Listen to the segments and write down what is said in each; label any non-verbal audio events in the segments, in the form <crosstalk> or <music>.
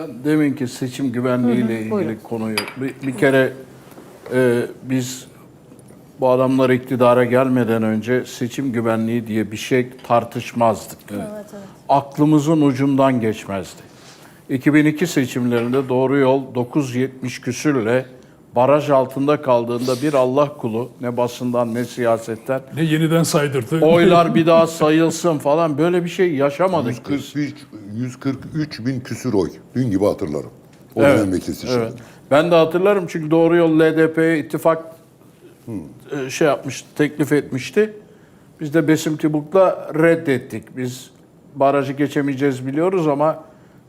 Ben deminki seçim güvenliğiyle ilgili buyurun. konuyu bir, bir kere e, biz bu adamlar iktidara gelmeden önce seçim güvenliği diye bir şey tartışmazdık. Aklımızın ucundan geçmezdi. 2002 seçimlerinde Doğru Yol 970 küsürle baraj altında kaldığında bir Allah kulu ne basından ne siyasetten Ne yeniden saydırdı. oylar bir <laughs> daha sayılsın falan böyle bir şey yaşamadık biz. 143, 143 bin küsür oy. Dün gibi hatırlarım. O Evet, dönem vekilsi şimdi. Evet. Ben de hatırlarım çünkü Doğru Yol LDP'ye ittifak e, şey yapmış, teklif etmişti. Biz de Besim Tibuk'la reddettik. Biz barajı geçemeyeceğiz biliyoruz ama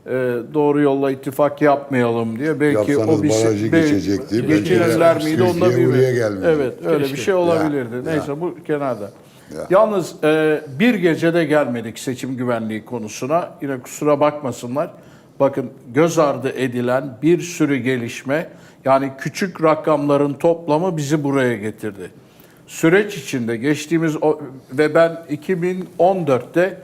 e, doğru yolla ittifak yapmayalım diye. Belki Yapsanız o bir barajı bel- geçecekti. Belki Geçirirler miydi onu da Türkiye buraya bilmiyorum. gelmedi. Evet öyle bir Keşke. şey olabilirdi. Ya, Neyse bu kenarda. Ya. Yalnız e, bir gecede gelmedik seçim güvenliği konusuna. Yine kusura bakmasınlar. Bakın göz ardı edilen bir sürü gelişme yani küçük rakamların toplamı bizi buraya getirdi. Süreç içinde geçtiğimiz o, ve ben 2014'te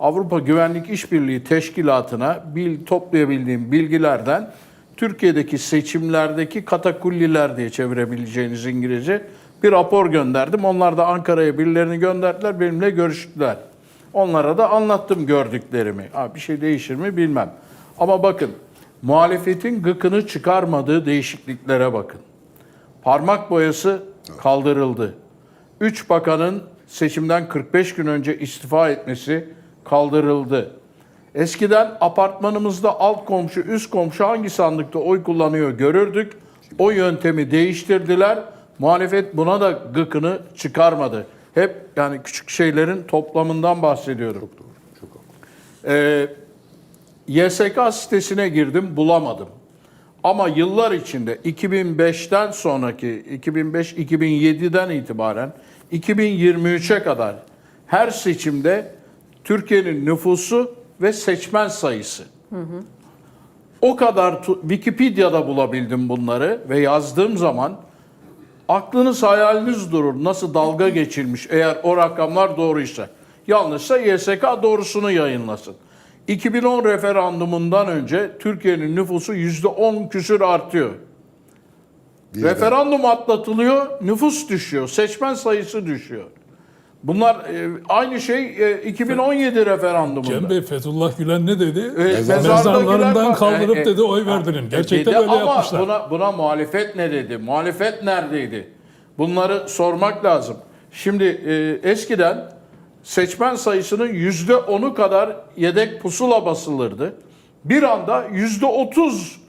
Avrupa Güvenlik İşbirliği Teşkilatı'na bil, toplayabildiğim bilgilerden Türkiye'deki seçimlerdeki katakulliler diye çevirebileceğiniz İngilizce bir rapor gönderdim. Onlar da Ankara'ya birilerini gönderdiler, benimle görüştüler. Onlara da anlattım gördüklerimi. Ha, bir şey değişir mi bilmem. Ama bakın, muhalefetin gıkını çıkarmadığı değişikliklere bakın. Parmak boyası kaldırıldı. Üç bakanın seçimden 45 gün önce istifa etmesi kaldırıldı. Eskiden apartmanımızda alt komşu, üst komşu hangi sandıkta oy kullanıyor görürdük. O yöntemi değiştirdiler. Muhalefet buna da gıkını çıkarmadı. Hep yani küçük şeylerin toplamından bahsediyorum. Ee, YSK sitesine girdim bulamadım. Ama yıllar içinde 2005'ten sonraki 2005-2007'den itibaren 2023'e kadar her seçimde Türkiye'nin nüfusu ve seçmen sayısı. O kadar tu- Wikipedia'da bulabildim bunları ve yazdığım zaman aklınız hayaliniz durur. Nasıl dalga geçilmiş eğer o rakamlar doğruysa. Yanlışsa YSK doğrusunu yayınlasın. 2010 referandumundan önce Türkiye'nin nüfusu %10 küsür artıyor. Birden. Referandum atlatılıyor, nüfus düşüyor, seçmen sayısı düşüyor. Bunlar e, aynı şey e, 2017 referandumunda. Cem Bey Fethullah Gülen ne dedi? E, Mezarlarından kaldırıp E, e, dedi oy ha, verdirin. e, Gerçekten dedi öyle ama yapmışlar. Buna, buna muhalefet ne dedi? Muhalefet neredeydi? Bunları sormak lazım. Şimdi e, eskiden seçmen sayısının yüzde onu kadar yedek pusula basılırdı. Bir anda yüzde otuz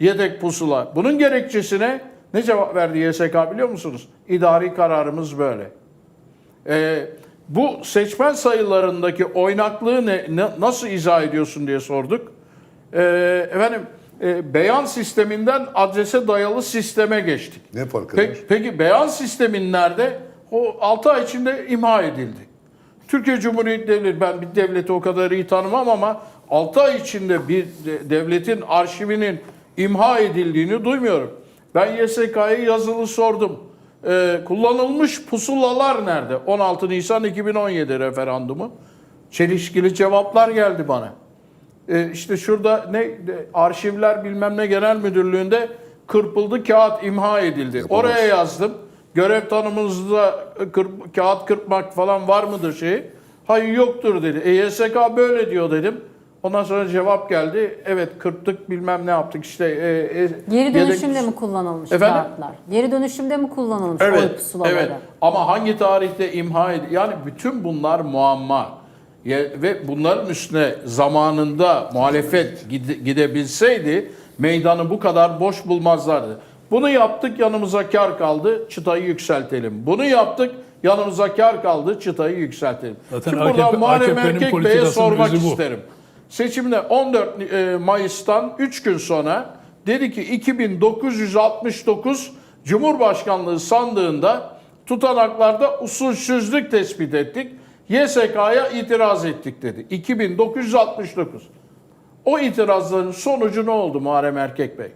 yedek pusula. Bunun gerekçesine ne cevap verdi YSK biliyor musunuz? İdari kararımız böyle. Ee, bu seçmen sayılarındaki oynaklığı ne, ne- nasıl izah ediyorsun diye sorduk. Ee, efendim e, beyan sisteminden adrese dayalı sisteme geçtik. Ne farkı Peki, var? peki beyan sistemin nerede? O 6 ay içinde imha edildi. Türkiye Cumhuriyeti Devleti, ben bir devleti o kadar iyi tanımam ama 6 ay içinde bir de- devletin arşivinin imha edildiğini duymuyorum. Ben YSK'ya yazılı sordum. Ee, kullanılmış pusulalar nerede? 16 Nisan 2017 referandumu. Çelişkili cevaplar geldi bana. Ee, işte şurada ne arşivler bilmem ne genel müdürlüğünde kırpıldı kağıt imha edildi. Yapamaz. Oraya yazdım. Görev tanımınızda kırp- kağıt kırpmak falan var mıdır şeyi? Hayır yoktur dedi. E YSK böyle diyor dedim. Ondan sonra cevap geldi. Evet kırptık bilmem ne yaptık işte. E, e, Geri yedek- dönüşümde mi kullanılmış Efendim? kağıtlar? Geri dönüşümde mi kullanılmış oy Evet, pusulaları? evet. Ama hangi tarihte imha ed- Yani bütün bunlar muamma. Ve bunların üstüne zamanında muhalefet gide- gidebilseydi meydanı bu kadar boş bulmazlardı. Bunu yaptık yanımıza kar kaldı çıtayı yükseltelim. Bunu yaptık yanımıza kar kaldı çıtayı yükseltelim. Zaten Şimdi AKP buradan Muharrem Erkek Bey'e sormak bu. Seçimde 14 e, Mayıs'tan 3 gün sonra dedi ki 2969 Cumhurbaşkanlığı sandığında tutanaklarda usulsüzlük tespit ettik. YSK'ya itiraz ettik dedi. 2969. O itirazların sonucu ne oldu Muharrem Erkek Bey?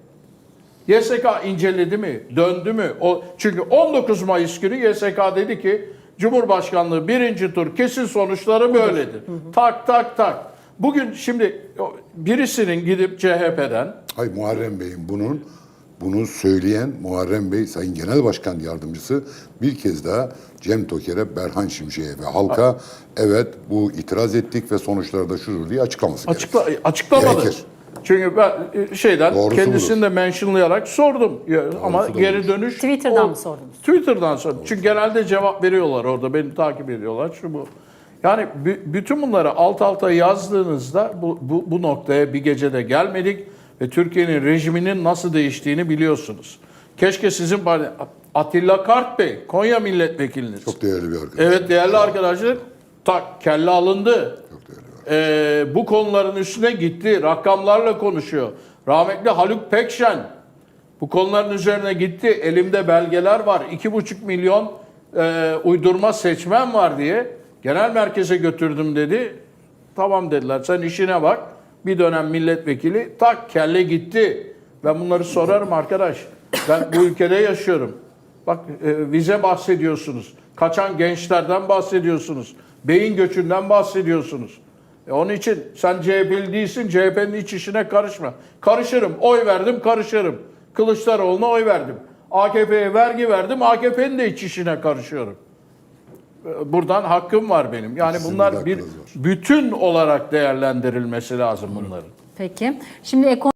YSK inceledi mi? Döndü mü? O, çünkü 19 Mayıs günü YSK dedi ki Cumhurbaşkanlığı birinci tur kesin sonuçları böyledir. Tak tak tak. Bugün şimdi birisinin gidip CHP'den Hayır Muharrem Bey'in bunun bunu söyleyen Muharrem Bey Sayın Genel Başkan Yardımcısı bir kez daha Cem Toker'e, Berhan Şimşek'e ve halka evet bu itiraz ettik ve sonuçları da şudur diye açıklaması açıkla, gerekir. açıklamadı. Gerekir. Çünkü ben e, şeyden Doğrusu kendisini de mentionlayarak sordum. Ya, ama geri budur. dönüş Twitter'dan o- mı sordunuz? Twitter'dan sordum. Çünkü genelde cevap veriyorlar orada. Beni takip ediyorlar. Şu bu. Yani bü- bütün bunları alt alta yazdığınızda bu, bu, bu noktaya bir gecede gelmedik ve Türkiye'nin rejiminin nasıl değiştiğini biliyorsunuz. Keşke sizin parti- Atilla Kart Bey, Konya milletvekiliniz. Çok değerli bir arkadaş. Evet değerli arkadaşlar, tak kelle alındı. Çok değerli. Ee, bu konuların üstüne gitti. Rakamlarla konuşuyor. Rahmetli Haluk Pekşen bu konuların üzerine gitti. Elimde belgeler var. 2,5 milyon e, uydurma seçmen var diye genel merkeze götürdüm dedi. Tamam dediler sen işine bak. Bir dönem milletvekili tak kelle gitti. Ben bunları sorarım arkadaş. Ben bu ülkede yaşıyorum. Bak e, vize bahsediyorsunuz. Kaçan gençlerden bahsediyorsunuz. Beyin göçünden bahsediyorsunuz. E onun için sen CHP'li değilsin, CHP'nin iç işine karışma. Karışırım, oy verdim, karışırım. Kılıçdaroğlu'na oy verdim. AKP'ye vergi verdim, AKP'nin de iç işine karışıyorum. Buradan hakkım var benim. Yani de bunlar bir bütün olarak değerlendirilmesi lazım bunların. Peki. Şimdi ekonomi